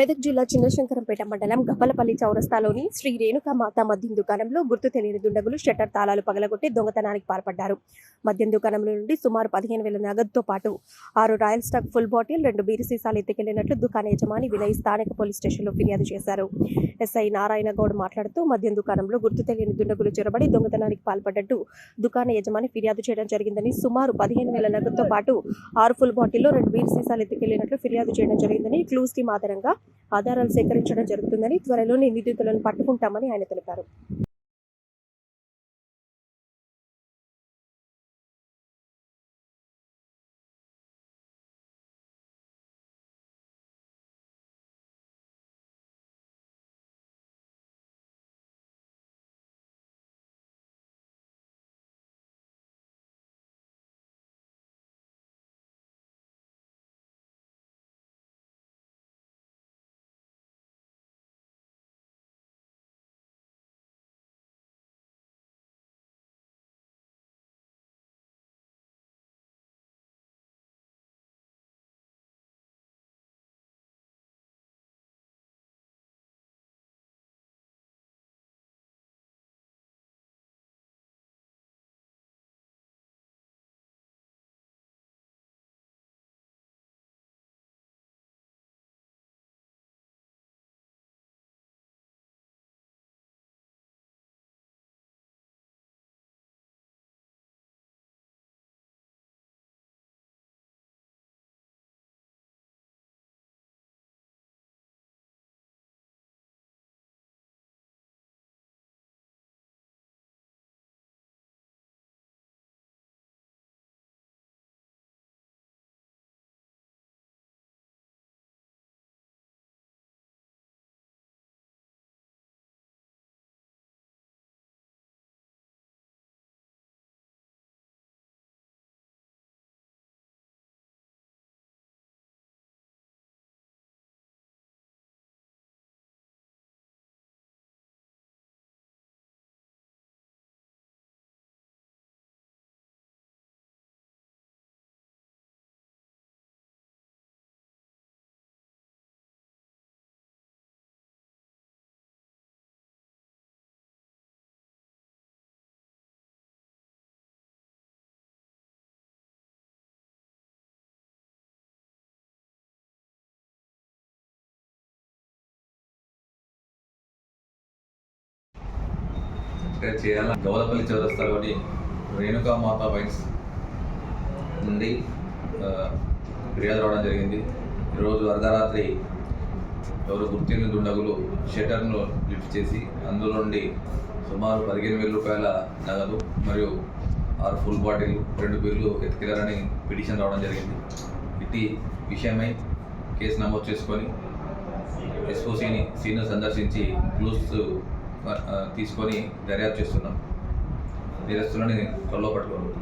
మెదక్ జిల్లా చిన్నశంకరంపేట మండలం గబ్బలపల్లి చౌరస్తాలోని శ్రీ రేణుకామాత మద్యం దుకాణంలో గుర్తు తెలియని దుండగులు షట్టర్ తాళాలు పగలగొట్టి దొంగతనానికి పాల్పడ్డారు. మద్యం దుకాణంలో నుండి సుమారు పదిహేను వేల నగదుతో పాటు ఆరు రాయల్ స్టాక్ ఫుల్ బాటిల్ రెండు బీరు సీసాలు ఎత్తుకెళ్ళినట్లు దుకాణ యజమాని వినయ్ స్థానిక పోలీస్ స్టేషన్లో ఫిర్యాదు చేశారు. ఎస్ఐ నారాయణ గౌడ్ మాట్లాడుతూ మద్యం దుకాణంలో గుర్తు తెలియని దుండగులు చొరబడి దొంగతనానికి పాల్పడ్డట్టు దుకాణ యజమాని ఫిర్యాదు చేయడం జరిగిందని సుమారు పదిహేను వేల నగదుతో పాటు ఆరు ఫుల్ బాటిల్లో రెండు బీరు సీసాలు ఎత్తుకెళ్ళినట్లు ఫిర్యాదు చేయడం జరిగిందని క్లూస్ టీమ్ ఆధారంగా ఆధారాలు సేకరించడం జరుగుతుందని త్వరలోనే నిందితులను పట్టుకుంటామని ఆయన తెలిపారు. ఇక్కడ చేయాల? గౌలపల్లి చౌరస్తాలోని రేణుకా మాత వైన్స్ నుండి ఫిర్యాదు రావడం జరిగింది. ఈరోజు అర్ధరాత్రి ఎవరు గుర్తిన దుండగులు షటర్ను లిఫ్ట్ చేసి అందులో నుండి సుమారు పదిహేను వేల రూపాయల నగదు మరియు ఆరు ఫుల్ బాటిల్ రెండు బిల్లు ఎత్తుకెళ్ళారని పిటిషన్ రావడం జరిగింది. ఇది విషయమై కేసు నమోదు చేసుకొని ఎస్ఓసిని సీను సందర్శించి క్లూస్ తీసుకొని దర్యాప్తు చేస్తున్నాం. నేరస్తులని త్వరలో పట్టుకోగలుగుతాం